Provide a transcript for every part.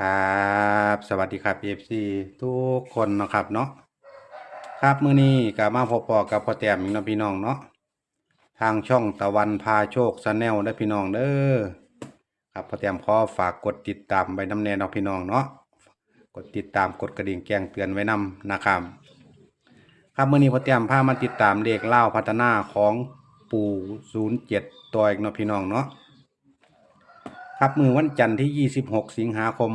ครับสวัสดีครับ FC ทุกคนนะครับเนาะครับมื้อนี้ก็มาพบปอกับพ่อแต้มอีกเนะพี่น้องเนาะทางช่องตะวันพาโชค Channel เด้พี่น้องเด้อครับพ่อแต้มขอฝากกดติดตามไว้นำแน่เนาะพี่น้องเนาะกดติดตามกดกระดิ่งแจ้งเตือนไว้นำนะครับครับมื้อนี้พ่อแต้มพามาติดตามเลขเล่าพัฒนาของปู่07ตัวอีกเนาะพี่น้องเนาะ ครับมือวันจันทร์ที่ 26 สิงหาคม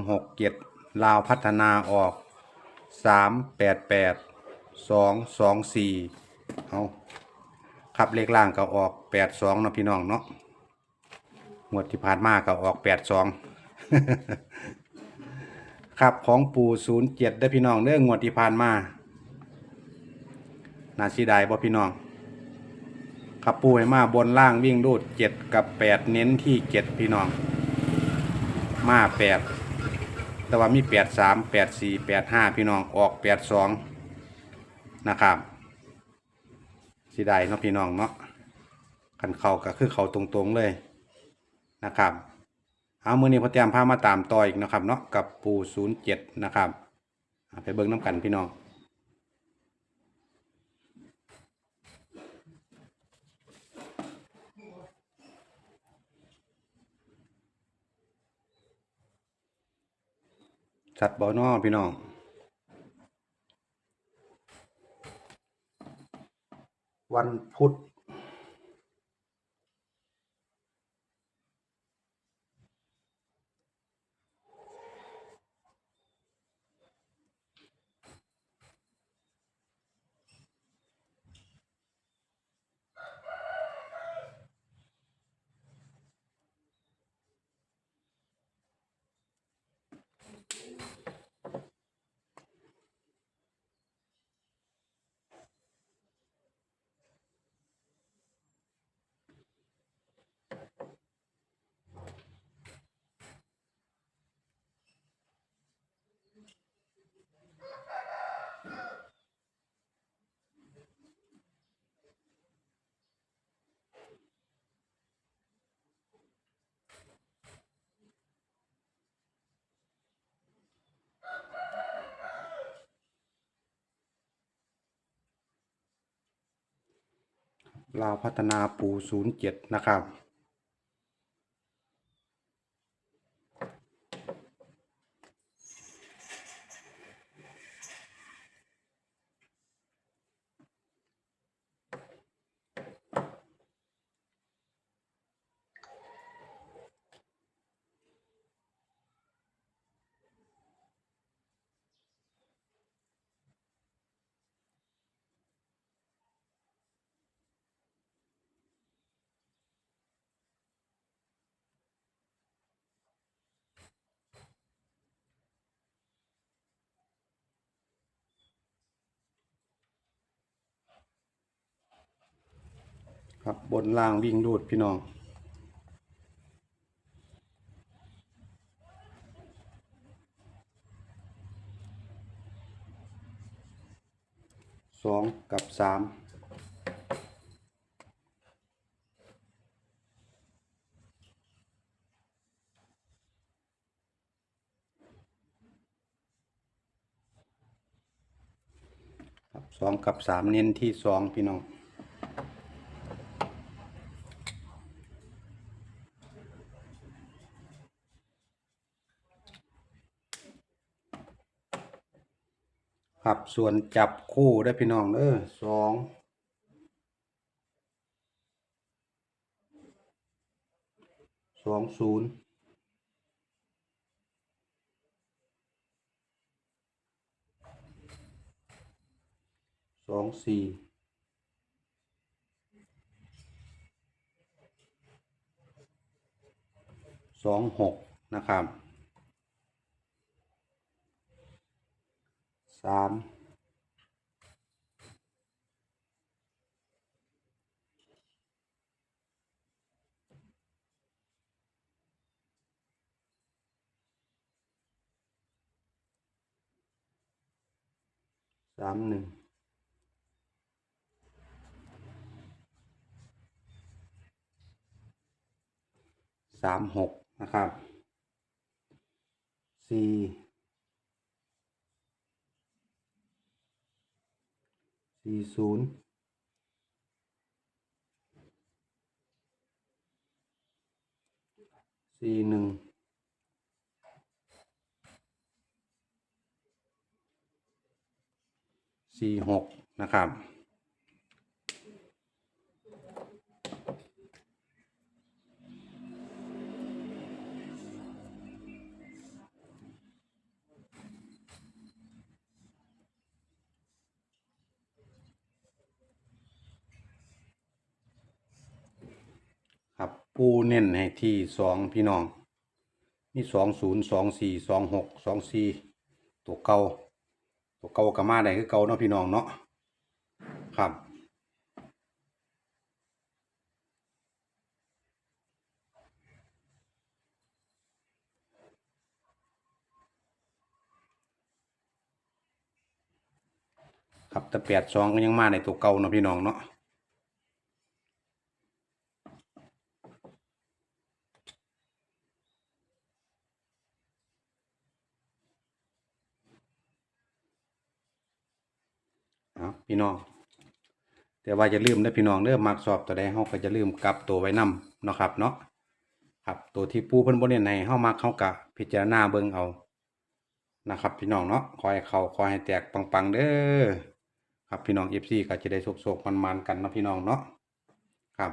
67ลาวพัฒนาออก 388 224เอาครับเลขล่างก็ออก 82เนาะพี่น้องเนาะงวดที่ผ่านมาก็ออก 82ครับของปู่07ได้พี่น้องเด้องวดที่ผ่านมาน่าสิได้บ่พี่น้องครับปูให้มาบนล่างวิ่งรูดเจ็ดกับแปดเน้นที่เจ็ดพี่น้อง มาแปดแต่ว่ามีแปดสามแปดสี่แปดห้าพี่น้องออกแปดสองนะครับสิได้เนาะพี่น้องเนาะกันเขาก็คือเขาตรงๆเลยนะครับเอามือนี้พอเตรียมพามาตามต่ออีกนะครับเนาะกับปูศูนย์เจ็ดนะครับไปเบิ้งน้ำกันพี่น้อง สัตว์บ่อนอพี่น้องวันพุธ ลาวพัฒนาปู07 นะครับ ครับ บนล่างวิ่งรูดพี่น้อง สองกับสามสองกับสามเน้นที่สองพี่น้อง ครับส่วนจับคู่ได้พี่น้องเออสองสองศูนย์สองสี่สองหกนะครับ สามสามหนึ่งสามหกนะครับสี่ สี่ศูนย์สี่หนึ่งสี่หกนะครับ ครับ ปูเน้นให้ที่สองพี่น้องมีสองศูนย์สองสี่สองหกสองสี่ตัวเก่าตัวเก่ากับมาได้คือเก่าเนาะพี่น้องเนาะครับครับแต่แปดสองก็ยังมาในตัวเก่าเนาะพี่น้องเนาะ พี่น้อง แต่ว่าจะลืมนะพี่น้องเด้อมักสอบตัวใดเฮาก็จะลืมกลับตัวไว้นํเนาะครับเนาะครับตัวที่ปูเพิ่นบ่เน้นให้เฮามักเฮาก็พิจารณาเบิ่งเอานะครับพี่น้องเนาะขอให้เขาขอให้แตกปังๆเด้อครับพี่น้อง FC ก็จะได้โชคๆมันๆกันนะพี่น้องเนาะครับ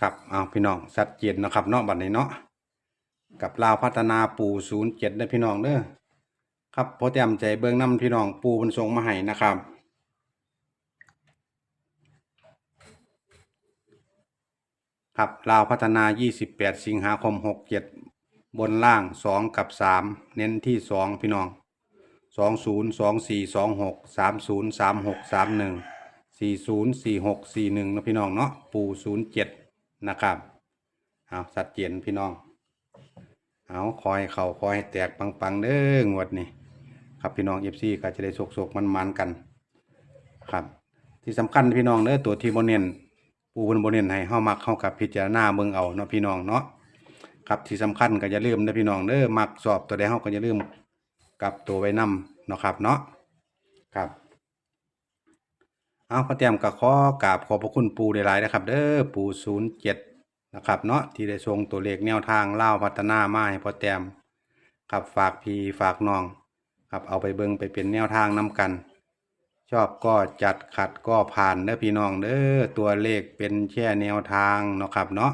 ครับเอาพี่น้องชัดเจนเนะครับเนาะบัดนี้เนาะกับลาวพัฒนาปูศูนย์เจ็ดได้พี่น้องเด้อ ครับพอเตรียมใจเบื้องน้ำพี่น้องปูมันส่งมาให้นะครับ ครับลาวพัฒนา 28 สิงหาคม 67 บนล่าง 2 กับ 3 เน้นที่ 2 พี่น้อง 20 24 26 30 36 31 40 46 41นะพี่น้องเนาะปู07 นะครับเอาสัดเจียนพี่น้องเอาคอยเข่าคอยแตกปังๆเด้องวดนี้ ครับพี่น้องเอฟซีก็จะได้โศกๆมันๆกัน ครับ ที่สำคัญพี่น้องเด้อตัวที่โบเนนปูบนโบเนนให้เฮามักเข้ากับพิจารณาเบิ่งเอาเนาะพี่น้องเนาะครับที่สำคัญก็อย่าลืมเด้อพี่น้องเด้อมักสอบตัวใดเฮาก็อย่าลืมกับตัวไว้นํเนาะครับเนาะครับเอาพระเตรียมก็ขอกราบขอบพระคุณปูหลายๆนะครับ เด้อปู07นย์เจ็ดนะครับเนาะที่ได้ส่งตัวเลขแนวทางเล่าพัฒนามาให้พอแต้มครับฝากพี่ฝากน้อง ครับเอาไปเบิงไปเป็นแนวทางนำกัน ชอบก็จัดขัดก็ผ่านเด้อพี่น้องเด้อตัวเลขเป็นแค่แนวทางเนาะครับเนาะ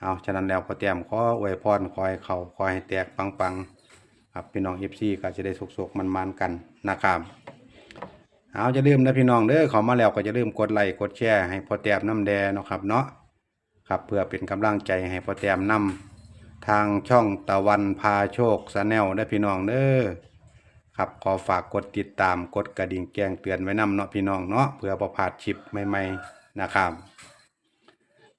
เอาฉะนั้นแล้วพอแต้มขออวยพรคอยเขาคอยให้แตกปังๆครับพี่น้องเอฟซีก็จะได้สุกๆมันๆกันนะครับเอาจะลืมนะพี่น้องเด้อเขามาแล้วก็จะลืมกดไลค์กดแชร์ให้พอแต้มน้ำแดงเนาะครับเนาะครับเพื่อเป็นกำลังใจให้พอแต้มนำทางช่องตะวันพาโชคสแนลได้อพี่น้องเด้อ ครับขอฝากกดติดตามกดกระดิ่งแจ้งเตือนไว้นำเนาะพี่น้องเนาะเพื่อประพลาดชิปใหม่ๆนะครับ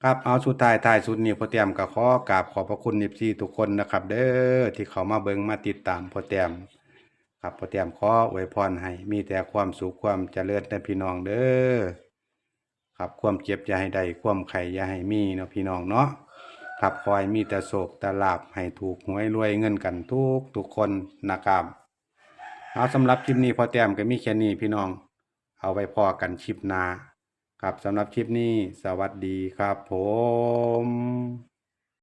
ครับเอาสุดท้ายท้ายสุดนี้พ่อแต้มก็ขอกราบขอบพระคุณนิซีทุกคนนะครับ เด้อที่เขามาเบิงมาติดตามพ่อแต้มครับพ่อแต้มขออวยพรให้มีแต่ความสุขความเจริญในพี่น้องเด้อครับความเจ็บอย่าให้ได้ความไข่อย่าให้มีเนาะพี่น้องเนาะครับคอยมีแต่โศกแต่ลาบให้ถูกหวยรวยเงินกันทุกทุกคนนะครับ เอาสำหรับคลิปนี้พอแต้มก็มีแค่นี้พี่น้อง เอาไว้พอกันคลิปหน้าครับสำหรับคลิปนี้สวัสดีครับผม